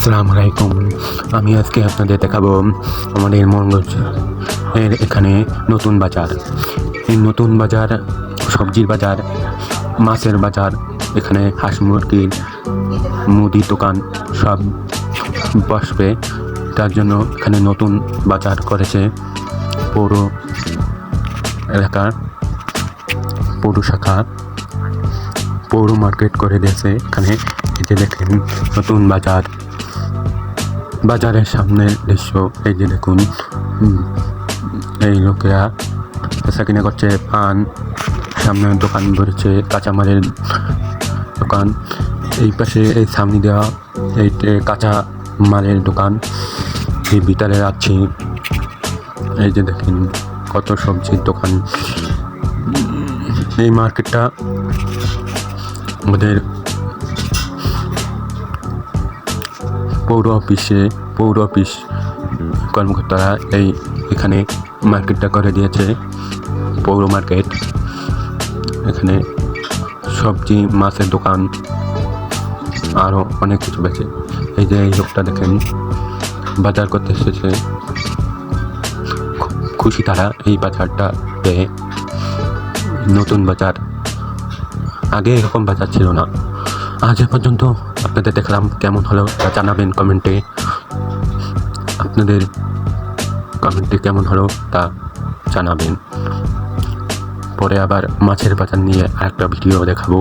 আসসালামু আলাইকুম। আমি আজকে আপনাদের দেখাবো আমাদের এর এখানে নতুন বাজার। এই নতুন বাজার, সবজির বাজার, মাছের বাজার, এখানে হাঁস মুরগির মুদি দোকান সব বসবে। তার জন্য এখানে নতুন বাজার করেছে পৌর এলাকার পৌর শাখা, পৌর মার্কেট করে দিয়েছে। এখানে যে দেখেন, নতুন বাজার। বাজারের সামনের দৃশ্য। এই যে দেখুন এই লোকেরা বেচা কিনা করছে, পান, সামনে দোকান ধরেছে, কাঁচামালের দোকান। এই পাশে, এই সামনে দেওয়া, এই কাঁচা মালের দোকান, এই ভিতরে আছে। এই যে দেখেন, কত সবজির দোকান। এই মার্কেটটা আমাদের পৌর অফিসে, পৌর অফিস কর্মকর্তারা এই এখানে মার্কেটটা করে দিয়েছে, পৌর মার্কেট। এখানে সবজি, মাছের দোকান আরও অনেক কিছু বেছে এই যে এই লোকটা দেখেন, বাজার করতে এসেছে। খুশি তারা এই বাজারটা পেয়ে। নতুন বাজার। আগে এরকম বাজার ছিল না। আজ এ পর্যন্ত আপনাদের দেখলাম কেমন হলো তা জানাবেন কমেন্টে। আপনাদের কমেন্টে কেমন হলো তা জানাবেন। পরে আবার মাছের বাজার নিয়ে আরেকটা ভিডিও দেখাবো।